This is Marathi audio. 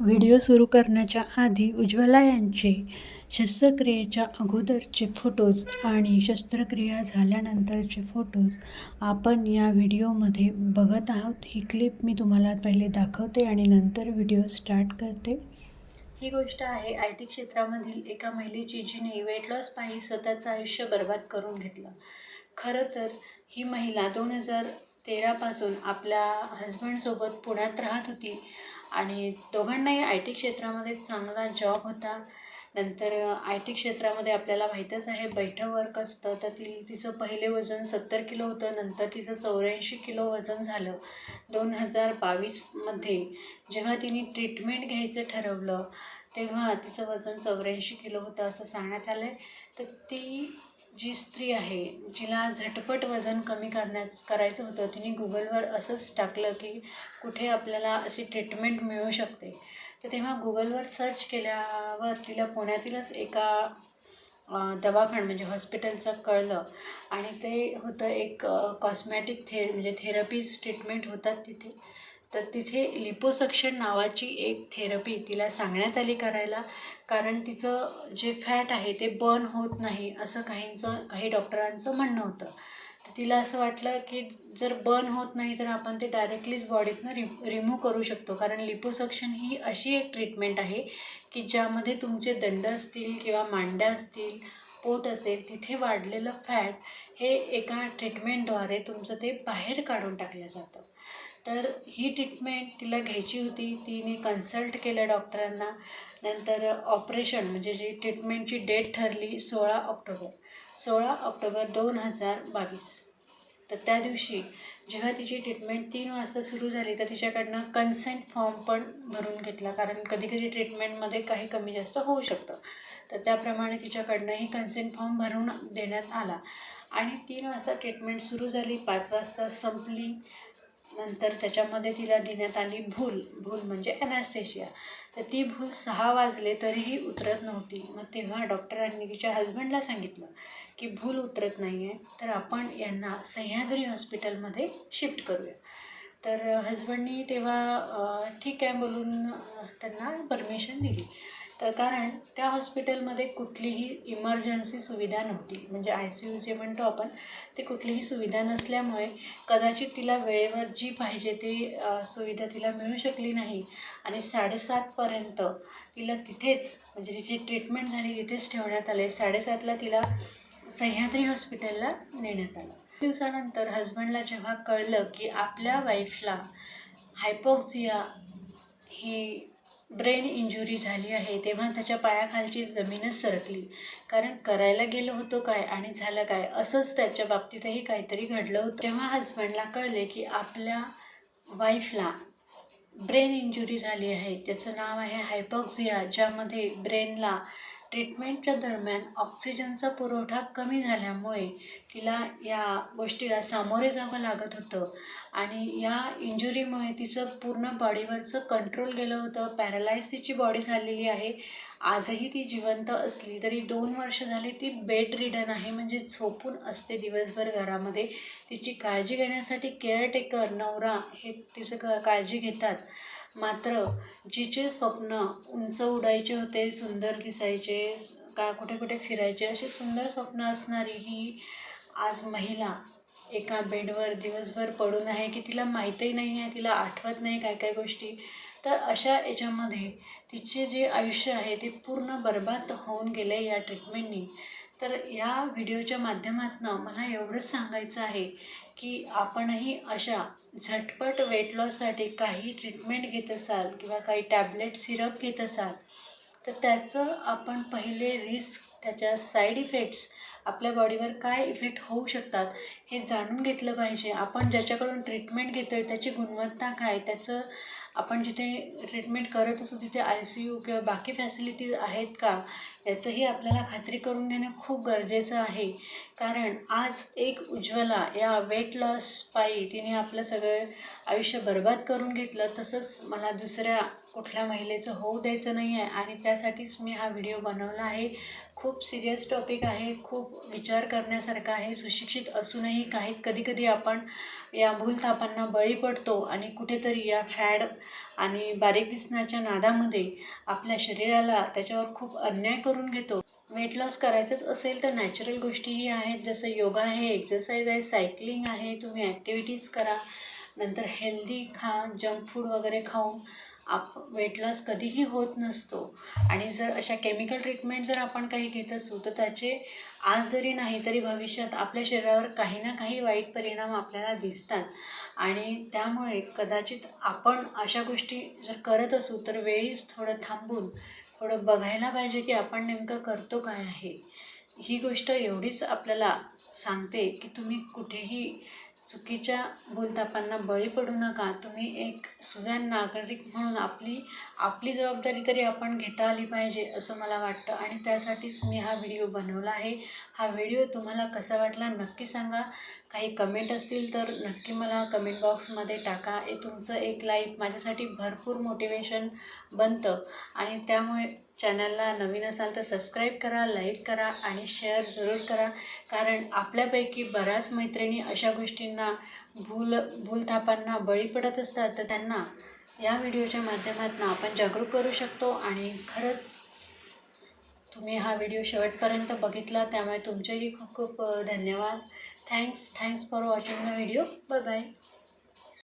व्हिडिओ सुरू करण्याच्या आधी उज्ज्वला यांचे शस्त्रक्रियेच्या अगोदरचे फोटोज आणि शस्त्रक्रिया झाल्यानंतरचे फोटोज आपण या व्हिडिओमध्ये बघत आहोत. ही क्लिप मी तुम्हाला पहिले दाखवते आणि नंतर व्हिडिओ स्टार्ट करते. ही गोष्ट आहे आय टी क्षेत्रामधील एका महिलेची जिने वेट लॉस पायी स्वतःचं आयुष्य बर्बाद करून घेतलं. खरं तर ही महिला दोन हजार तेरापासून आपल्या हजबंडसोबत पुण्यात राहत होती. आणि दोघांनाही आय टी क्षेत्रामध्ये चांगला जॉब होता. नंतर आय टी क्षेत्रामध्ये आपल्याला माहीतच आहे बैठं वर्क असतं. तर ती तिचं पहिले वजन सत्तर किलो होतं. नंतर तिचं चौऱ्याऐंशी किलो वजन झालं. दोन हजार बावीसमध्ये जेव्हा तिने ट्रीटमेंट घ्यायचं ठरवलं तेव्हा तिचं वजन चौऱ्याऐंशी किलो होतं असं सांगण्यात आलं आहे तर ती जी स्त्री आहे जिला झटपट वजन कमी करण्याच करायचं होतं तिने गुगलवर असंच टाकलं की कुठे आपल्याला अशी ट्रीटमेंट मिळू शकते. तर तेव्हा गुगलवर सर्च केल्यावर तिला पुण्यातीलच एका दवाखान म्हणजे हॉस्पिटलचं कळलं. आणि ते होतं एक कॉस्मॅटिक थे म्हणजे थेरपीज ट्रीटमेंट होतात तिथे. तर तिथे लिपोसक्शन नावाची एक थेरपी तिला सांगण्यात आली करायला. कारण तिचं जे फॅट आहे ते बर्न होत नाही असं काहींचं काही डॉक्टरांचं म्हणणं होतं. तर तिला असं वाटलं की जर बर्न होत नाही तर आपण ते डायरेक्टलीच बॉडीतनं रि रिमूव्ह करू शकतो. कारण लिपोसक्शन ही अशी एक ट्रीटमेंट आहे की ज्यामध्ये तुमचे दंड असतील किंवा मांड्या असतील पोट असेल तिथे वाढलेलं फॅट हे एका ट्रीटमेंटद्वारे तुमचं ते बाहेर काढून टाकलं जातं. तर ही ट्रीटमेंट तिला घ्यायची होती. तिने कन्सल्ट केलं डॉक्टरांना नंतर ऑपरेशन म्हणजे जी ट्रीटमेंटची डेट ठरली सोळा ऑक्टोबर. सोळा ऑक्टोबर दोन हजार बावीस. तर त्या दिवशी जेव्हा तिची ट्रीटमेंट तीन वाजता सुरू झाली तर तिच्याकडनं कन्सेंट फॉर्म पण भरून घेतला. कारण कधीकधी ट्रीटमेंटमध्ये काही कमी जास्त होऊ शकतं. तर त्याप्रमाणे तिच्याकडनंही कन्सेंट फॉर्म भरून देण्यात आला. आणि तीन वाजता ट्रीटमेंट सुरू झाली. पाच वाजता संपली. नंतर त्याच्यामध्ये तिला देण्यात आली भूल. भूल म्हणजे ॲनास्थेशिया तर ती भूल सहा वाजले तरीही उतरत नव्हती. मग तेव्हा डॉक्टरांनी तिच्या हजबंडला सांगितलं की भूल उतरत नाही आहे तर आपण यांना सह्याद्री हॉस्पिटलमध्ये शिफ्ट करूया. तर हजबंडनी तेव्हा ठीक आहे बोलून त्यांना परमिशन दिली. तर कारण त्या हॉस्पिटलमध्ये कुठलीही इमर्जन्सी सुविधा नव्हती. म्हणजे आय सी यू जे म्हणतो आपण ते कुठलीही सुविधा नसल्यामुळे कदाचित तिला वेळेवर जी पाहिजे ती सुविधा तिला मिळू शकली नाही. आणि साडेसातपर्यंत तिला तिथेच म्हणजे तिची ट्रीटमेंट झाली तिथेच ठेवण्यात आले. साडेसातला तिला सह्याद्री हॉस्पिटलला नेण्यात आलं. दिवसानंतर हजबंडला जेव्हा कळलं की आपल्या वाईफला हायपोक्सिया ही ब्रेन इंजुरी झाली आहे तेव्हा त्याच्या पायाखालची जमीनच सरकली. कारण करायला गेलो होतो काय आणि झालं काय असंच त्याच्या बाबतीतही काहीतरी घडलं होतं. तेव्हा हजबंडला कळले की आपल्या वाईफला ब्रेन इंजुरी झाली आहे. त्याचं नाव आहे हायपॉक्झिया ज्यामध्ये ब्रेनला ट्रीटमेंटच्या दरम्यान ऑक्सिजनचा पुरवठा कमी झाल्यामुळे तिला या गोष्टीला सामोरे जावं लागत होतं. आणि या इंजुरीमुळे तिचं पूर्ण बॉडीवरचं कंट्रोल गेलं होतं. पॅरालाइज तिची बॉडी झालेली आहे. आजही ती जिवंत असली तरी दोन वर्ष झाली ती बेड रिडन आहे म्हणजे झोपून असते दिवसभर घरामध्ये. तिची काळजी घेण्यासाठी केअरटेकर नवरा हे तिचं क काळजी घेतात. मात्र जिचे स्वप्न उंच उडायचे होते सुंदर दिसायचे का कुठे कुठे फिरायचे असे सुंदर स्वप्न असणारी ही आज महिला एका बेडवर दिवसभर पडून आहे की तिला माहीतही नाही आहे तिला आठवत नाही काय काय गोष्टी. तर अशा याच्यामध्ये तिचे जे आयुष्य आहे ते पूर्ण बर्बाद होऊन गेले या ट्रीटमेंटनी तर या व्हिडिओच्या माध्यमातून मला एवढंच सांगायचं आहे की आपणही अशा झटपट वेट लॉससाठी काही ट्रीटमेंट घेत असाल किंवा काही टॅबलेट सिरप घेत असाल तर त्याचं आपण पहिले रिस्क त्याच्या साईड इफेक्ट्स आपल्या बॉडीवर काय इफेक्ट होऊ शकतात हे जाणून घेतलं पाहिजे. आपण ज्याच्याकडून ट्रीटमेंट घेतो आहे त्याची गुणवत्ता काय त्याचं आपण जिथे ट्रीटमेंट करत असू तिथे आय सी यू किंवा बाकी फॅसिलिटीज आहेत का याचंही आपल्याला खात्री करून घेणं खूप गरजेचं आहे. कारण आज एक उज्ज्वला या वेट लॉस पायी तिने आपलं सगळं आयुष्य बर्बाद करून घेतलं. तसंच मला दुसऱ्या कुठल्या महिलेचं होऊ द्यायचं नाही आहे आणि त्यासाठीच मी हा व्हिडिओ बनवला आहे. खूप सिरियस टॉपिक आहे खूप विचार करण्यासारखा आहे सुशिक्षित असूनही काही कधीकधी आपण या भूलथापांना बळी पडतो आणि कुठेतरी या फॅड आणि बारीक दिसण्याच्या नादामध्ये आपल्या शरीराला त्याच्यावर खूप अन्याय करून घेतो. वेट लॉस करायचंच असेल तर नॅचरल गोष्टीही आहेत जसं योगा आहे एक्झरसाईज आहे सायकलिंग आहे तुम्ही ॲक्टिव्हिटीज करा नंतर हेल्दी खा जंक फूड वगैरे खाऊन आप वेट लॉस कधीही होत नसतो. आणि जर अशा केमिकल ट्रीटमेंट जर आपण काही घेत असू तर त्याचे आज जरी नाही तरी भविष्यात आपल्या शरीरावर काही ना काही वाईट परिणाम आपल्याला दिसतात. आणि त्यामुळे कदाचित आपण अशा गोष्टी जर करत असू तर वेळीच थोडं थांबून थोडं बघायला पाहिजे की आपण नेमकं करतो काय आहे. ही गोष्ट एवढीच आपल्याला सांगते की तुम्ही कुठेही चुकीच्या भूलथापांना बळी पडू नका. तुम्ही एक सुजाण नागरिक म्हणून आपली आपली जबाबदारी तरी आपण घेता आली पाहिजे असं मला वाटतं. आणि त्यासाठीच मी हा व्हिडिओ बनवला आहे. हा व्हिडिओ तुम्हाला कसा वाटला नक्की सांगा. काही कमेंट असतील तर नक्की मला कमेंट बॉक्समध्ये टाका. हे तुमचं एक लाईफ माझ्यासाठी भरपूर मोटिवेशन बनतं. आणि त्यामुळे चॅनलला नवीन असाल तर सबस्क्राईब करा लाईक करा आणि शेअर जरूर करा. कारण आपल्यापैकी बऱ्याच मैत्रिणी अशा गोष्टींना भूल भूलथापांना बळी पडत असतात. तर त्यांना या व्हिडिओच्या माध्यमातून आपण जागरूक करू शकतो आणि खरंच तुम्ही हा व्हिडिओ शेवटपर्यंत बघितला त्यामुळे तुमचेही खूप खूप धन्यवाद. Thanks thanks for watching the video bye bye